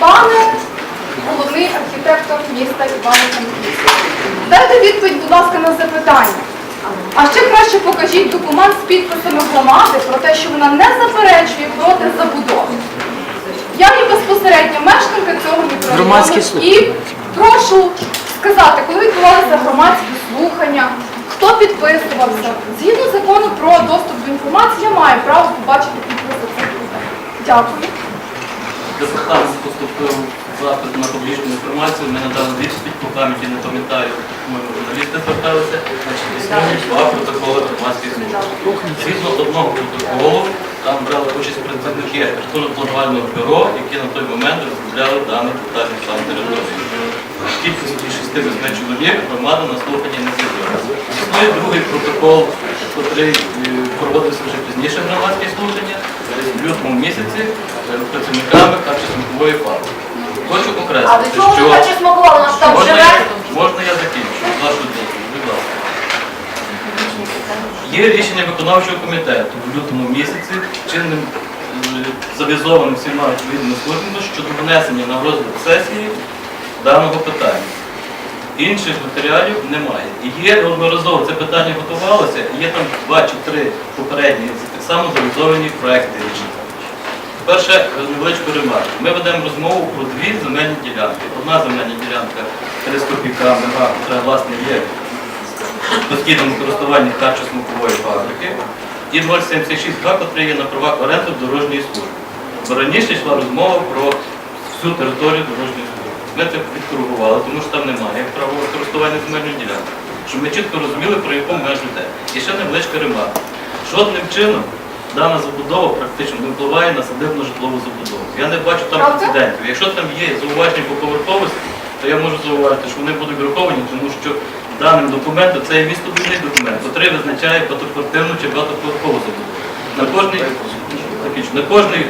Пане головний архітектор міста Івано-Франківська, дайте відповідь, будь ласка, на запитання. А ще краще покажіть документ з підписами громади про те, що вона не заперечує проти забудови. Я є безпосередньо мешканка цього мікрорайону і прошу сказати, коли відбувалися громадські слухання, хто підписувався. Згідно закону про доступ до інформації, я маю право побачити підписи цих людей. Дякую. Департамент поступив запит на публічну інформацію, ми надали відповідь по пам'яті, не пам'ятаю, ми журналісти зверталися, значить, існує два протоколи громадських служб. Згідно одного протоколу, там брали участь представники архітектурно-планувального бюро, які на той момент розробляли даний детальний план території. Кількості 6-8 чоловік громада на слухання не з'явилася. Існує другий протокол, який проводився вже пізніше громадські слухання, в лютому місяці е, працівниками харчо-смакової фабрики. Хочу А окреслити, до чого ви що? У нас там можна, живе. я, можна я закінчу, будь ласка. Є рішення виконавчого комітету в лютому місяці, чинним е, завізованим всіма відповідними службами щодо внесення на розгляд сесії даного питання. Інших матеріалів немає. І є неодноразово це питання готувалося, є там два чи три попередні так само завізовані проекти рішення. Перше, е, невеличку ремарку. Ми ведемо розмову про дві земельні ділянки. Одна земельна ділянка 300 піка мега, яка власне є постійному користуванні харчо-смакової фабрики, і 076 га, який є на правах оренди дорожньої служби. Раніше йшла розмова про всю територію дорожньої служби. Ми це відкоригували, тому що там немає правового користування земельної ділянки. Щоб ми чітко розуміли, про яку межу йде. І ще невеличка ремарка. Жодним чином дана забудова практично не впливає на садибну житлову забудову. Я не бачу там прецедентів. Якщо там є зауваження по поверховості, то я можу зауважити, що вони будуть враховані, тому що даним документом це є містобудівний документ, який визначає багатоквартирну чи багатоповерхову забудову. На кожний, на кожний,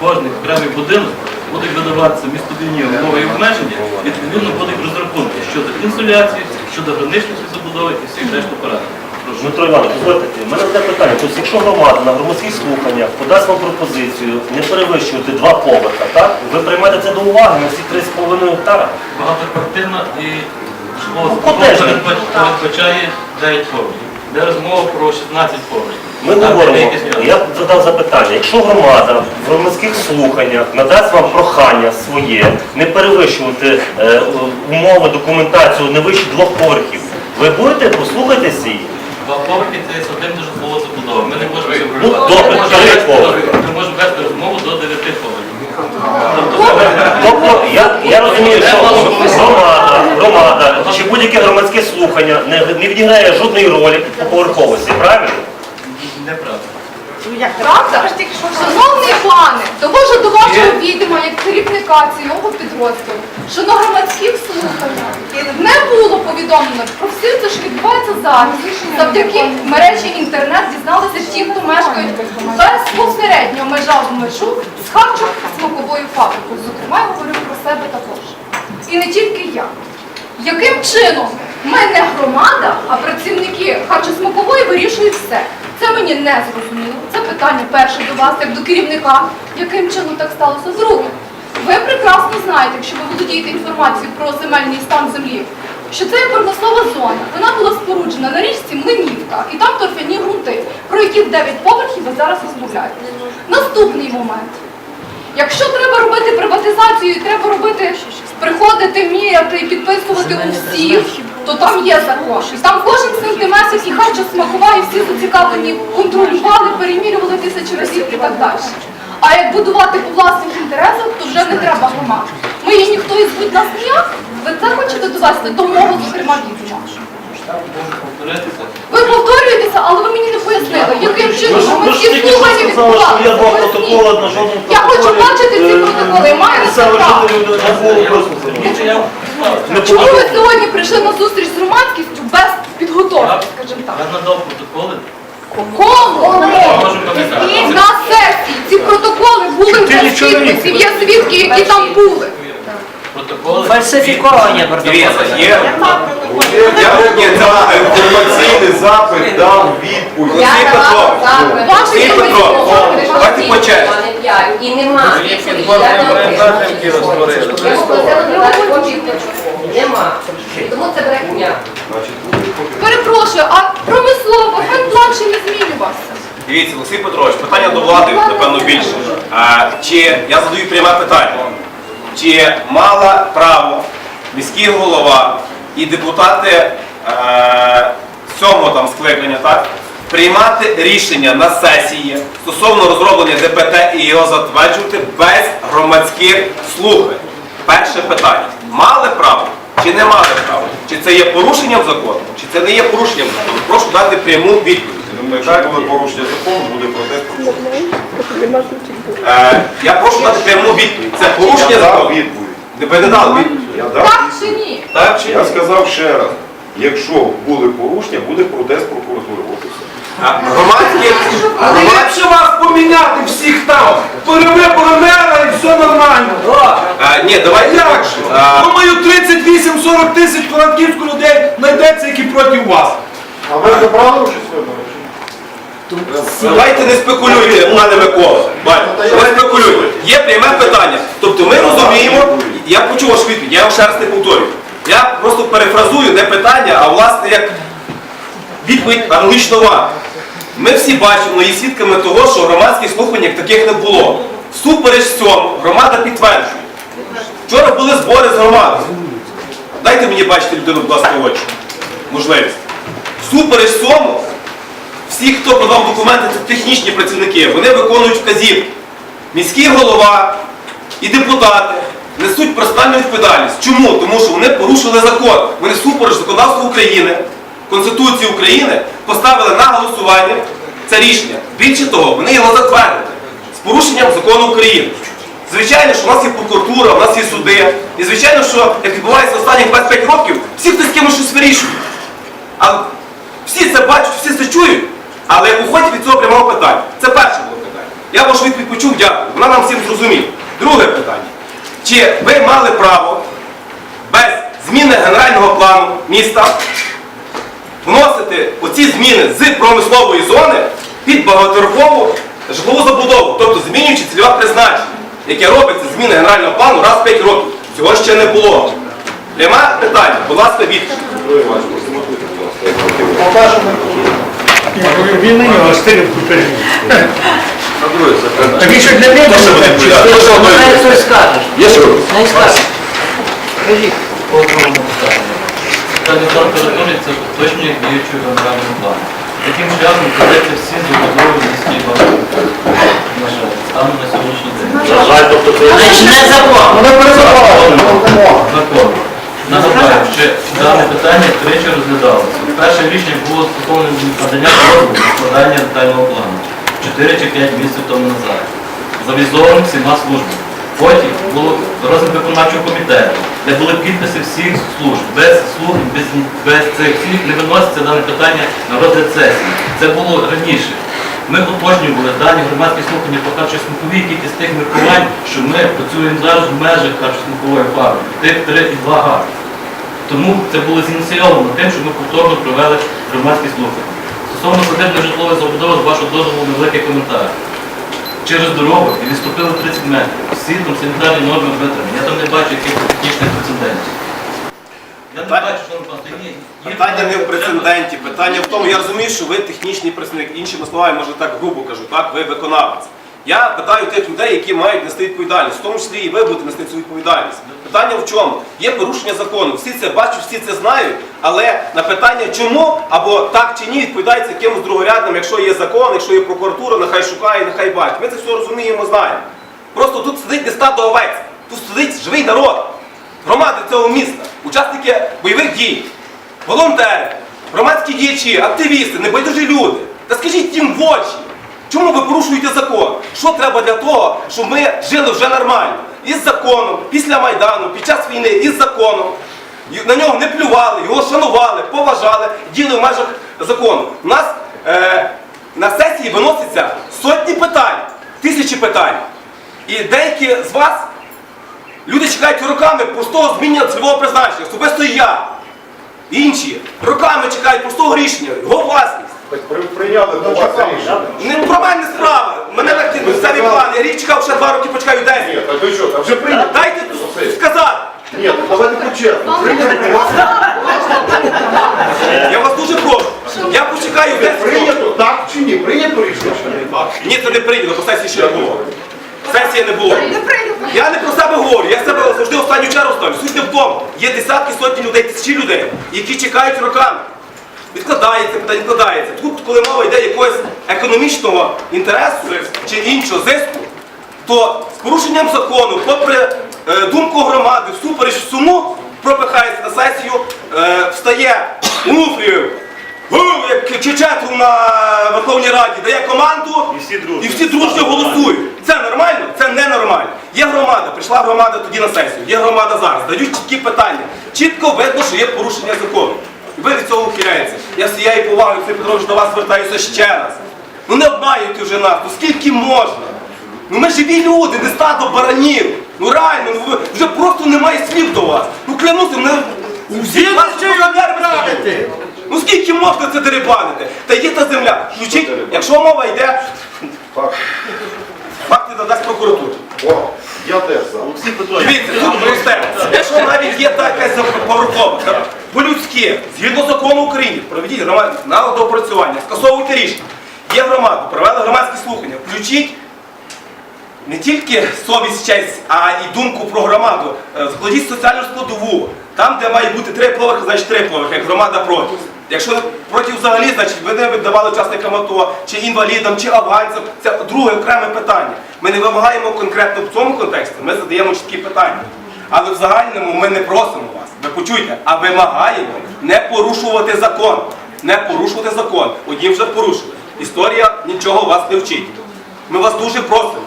кожний окремий будинок будуть видаватися містобудівні умови і обмеження, відповідно будуть розрахунки щодо інсуляції, щодо граничності забудови і всіх решту параметрів. Дмитро Іванович, дозвольте, в мене таке питання. Тобто, якщо громада на громадських слуханнях подасть вам пропозицію не перевищувати два поверха, так? Ви приймете це до уваги на всі 3,5 гектара? Багатоквартирна і житлова Ну, передбачає 9 поверхів. Де розмова про 16 поверхів. Ми говоримо, я задав запитання, якщо громада в громадських слуханнях надасть вам прохання своє не перевищувати е, умови, документацію не вище двох поверхів, ви будете послухатися її? Два поверхи це садибна житлова забудова. Ми не можемо Ну, добре, Ми можемо три вести- поверхи. Ми можемо вести розмову до 9 поверхів. Тобто я, я розумію, що громада, громада чи будь-яке громадське слухання не, не відіграє жодної ролі по поверховості, правильно? Неправда. Правда? Шановний пане, довожу до вашого відома як керівника цього підрозділу, що на громадських слуханнях не було повідомлено про все те, що відбувається зараз. Завдяки мережі інтернет дізналися ті, хто мешкають безпосередньо межа в межу з харчо-смаковою фабрикою. Зокрема, я говорю про себе також. І не тільки я. Яким чином ми не громада, а працівники харчосмакової вирішують все? Це мені не зрозуміло. Це питання перше до вас, як до керівника. Яким чином так сталося? Друге, ви прекрасно знаєте, якщо ви володієте інформацією про земельний стан землі, що це є промислова зона. Вона була споруджена на річці Млинівка, і там торфяні ґрунти, про які 9 поверхів ви зараз розмовляєте. Наступний момент. Якщо треба робити приватизацію і треба робити, приходити, міряти і підписувати у всіх, то там є закон. Там кожен сантиметр і харчо смакова, і всі зацікавлені контролювали, перемірювали тисячі разів і так далі. А як будувати по власних інтересах, то вже не треба громад. Ми її ніхто і звуть нас ніяк. Ви це хочете довести до мого, зокрема, відома. Ви повторюєтеся, але ви мені не пояснили, яким чином ми всі слухання жодному Я хочу бачити ці е, протоколи, маю на це право. Не Не Чому ви сьогодні прийшли на зустріч з громадськістю без підготовки, скажімо так? Я надав протоколи. Кому? Можу пам'ятати. На сесії ці протоколи були в підписів, є свідки, які там були. Протоколи. Фальсифіковані Дивіться, є Я інформаційний запит дав відповідь. Олексій Петро, Ваше Олексій Петро, давайте по черзі. І нема. Я. Я протоколу. Нема. Тому це брехня. Перепрошую, а промислово генплан ще не змінювався. Дивіться, Олексій Петрович, питання до влади, напевно, більше. А, чи я задаю пряме питання? Чи мала право міський голова і депутати е, сьомого там скликання, так? Приймати рішення на сесії стосовно розроблення ДПТ і його затверджувати без громадських слухань. Перше питання. Мали право чи не мали право? Чи це є порушенням закону, чи це не є порушенням закону? Прошу дати пряму відповідь. Ну, Якщо буде порушення закону, буде протест. Е, я прошу дати пряму відповідь. Це порушення Я дав закону. відповідь. Ви не дали відповідь. Я дав Так чи ні? Так чи Я сказав ще раз, якщо були порушення, буде протест прокуратури. І. А, Громадські, Але ліпше вас поміняти всіх там. Перевибори мера і все нормально. ні, давайте так. Думаю, 38-40 тисяч франківську людей знайдеться, які проти вас. А ви забрали участь Давайте не спекулюйте, пане Микола. Бачите, Не спекулюйте. Є пряме питання. Тобто ми розуміємо, я почув вашу відповідь, я вам ще раз не повторюю. Я просто перефразую не питання, а власне як відповідь аналогічно вам. Ми всі бачимо і свідками того, що громадських слухань як таких не було. Всупереч цьому громада підтверджує. Вчора були збори з громадою. Дайте мені бачити людину, будь ласка, очі. Можливість. Всупереч цьому, всі, хто подав документи, це технічні працівники, вони виконують вказівки. Міський голова і депутати несуть персональну відповідальність. Чому? Тому що вони порушили закон. Вони супереч законодавству України, Конституції України поставили на голосування це рішення. Більше того, вони його затвердили з порушенням закону України. Звичайно, що у нас є прокуратура, у нас є суди. І звичайно, що як відбувається останні 25 років, всі хтось з кимось щось вирішує. А всі це бачать, всі це чують, але уходять від цього прямого питання. Це перше було питання. Я вашу відповідь почув, дякую. Вона нам всім зрозуміла. Друге питання. Чи ви мали право без зміни генерального плану міста вносити оці зміни з промислової зони під багаторухову житлову забудову, тобто змінюючи цільове призначення, яке робиться зміни генерального плану раз в 5 років. Цього ще не було. Пряме питання, будь ласка, відповідь. Він на нього стиль купив. А він що для мене? Щось скажеш. Є що? Скажеш. По другому питанню. Питання план території це уточнює діючого генерального плану. Таким шляхом вкладеться всі забудови міські банки. На жаль, станом на сьогоднішній день. На жаль, тобто це Значить, не закон. Закон. Нагадаю, що дане питання тричі розглядалося. Перше рішення було стосовно надання дозволу на складання детального плану 4 чи 5 місяців тому назад. Завізованим всіма службами. Потім було розгляд виконавчого комітету, де були підписи всіх служб. Без слухань, без, без цих всіх не виноситься дане питання на розгляд сесії. Це було раніше. Ми уточнювали дані громадські слухання по харчосмаковій з тих міркувань, що ми працюємо зараз в межах харчосмакової фабрики, тих 3 і 2 га. Тому це було зініційовано тим, що ми повторно провели громадські слухання. Стосовно садибної житлової забудови, з вашого дозволу невеликий коментар. Через дорогу і відступили 30 метрів. Всі там санітарні норми витримані. Я там не бачу якихось технічних прецедентів. Я не Питання- бачу, що там є. є Питання не в прецеденті, питання в тому, я розумію, що ви технічний працівник, іншими словами, може так грубо кажу, так, ви виконавець. Я питаю тих людей, які мають нести відповідальність, в тому числі і ви будете нести цю відповідальність. Питання в чому? Є порушення закону, всі це бачать, всі це знають, але на питання чому або так чи ні відповідається якимось другорядним, якщо є закон, якщо є прокуратура, нехай шукає, нехай бачить. Ми це все розуміємо, знаємо. Просто тут сидить не стадо овець, тут сидить живий народ, громади цього міста, учасники бойових дій, волонтери, громадські діячі, активісти, небайдужі люди. Та скажіть їм в очі, чому ви порушуєте закон? Що треба для того, щоб ми жили вже нормально? Із законом, після Майдану, під час війни, із законом. На нього не плювали, його шанували, поважали, діли в межах закону. У нас е, на сесії виноситься сотні питань, тисячі питань. І деякі з вас Люди чекають роками простого змінення цільового призначення. Особисто і я. інші роками чекають простого рішення, його власність. Прийняли до вас рішення. Не про мене справа. Мене так місцеві плани. Я рік чекав, ще два роки почекаю Ні, так ви що, там вже прийнято. Дайте тут сказати. Ні, так давайте. Прийнято. Я вас дуже прошу. Я почекаю 10. Прийнято, так чи ні? Прийнято рішення? Ні, це не прийнято, бо сесії ще не було. Сесії не було. Я не про себе говорю, я себе завжди останню чергу ставлю. Суть не в тому. Є десятки, сотні людей, тисячі людей, які чекають роками. Відкладається, питання відкладається. Тут, коли мова йде якогось економічного інтересу чи іншого зиску, то з порушенням закону, попри е, думку громади, всупереч всьому, пропихається на сесію, е, встає Унуфрієв, як чечету на Верховній Раді, дає команду І всі дружно. і всі дружньо голосують. Це нормально? Це ненормально. Є громада, прийшла громада тоді на сесію, є громада зараз, дають чіткі питання. Чітко видно, що є порушення закону. І ви від цього ухиляєтеся. Я з цієї поваги, Олексій Петрович, до вас звертаюся ще раз. Ну не обманюйте вже нас, ну скільки можна? Ну ми живі люди, не стадо баранів. Ну реально, ну ви- вже просто немає слів до вас. Ну клянуся, не всі вас нерви Ну скільки можна це дерибанити? Та є та земля. Включіть, якщо мова йде, Так. факти надасть прокуратура. О, я теж за. Дивіться, тут просте. Якщо навіть є та якась поворотова, та по-людськи, згідно закону України, проведіть громад на доопрацювання, скасовуйте рішення. Є громада, провели громадські слухання. Включіть не тільки совість, честь, а і думку про громаду. Е, Складіть соціальну складову. Там, де має бути три поверхи, значить три поверхи, як громада проти. Якщо проти взагалі, значить ви не віддавали учасникам АТО, чи інвалідам, чи авансам. Це друге окреме питання. Ми не вимагаємо конкретно в цьому контексті, ми задаємо чіткі питання. Але в загальному ми не просимо ви почуйте, а вимагаємо не порушувати закон. Не порушувати закон. Одні вже порушили. Історія нічого вас не вчить. Ми вас дуже просимо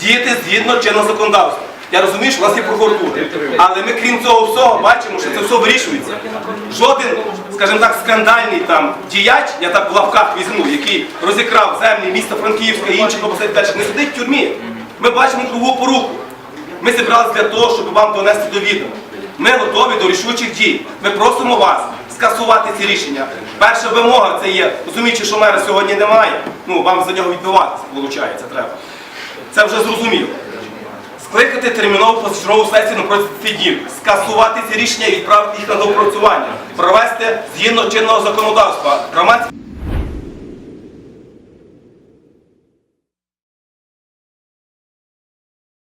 діяти згідно чинного законодавства. Я розумію, що у вас є прокуратура, але ми крім цього всього бачимо, що це все вирішується. Жоден, скажімо так, скандальний там діяч, я так в лавках візьму, який розікрав землі міста Франківська і інших областей далі, не сидить в тюрмі. Ми бачимо кругу поруку. Ми зібралися для того, щоб вам донести до відома. Ми готові до рішучих дій. Ми просимо вас скасувати ці рішення. Перша вимога це є, розуміючи, що мера сьогодні немає. Ну, вам за нього відбиватися, виходить, треба. Це вже зрозуміло. Скликати термінову позачергову сесію на протязі днів, скасувати ці рішення і відправити їх на доопрацювання, провести згідно чинного законодавства. Громадські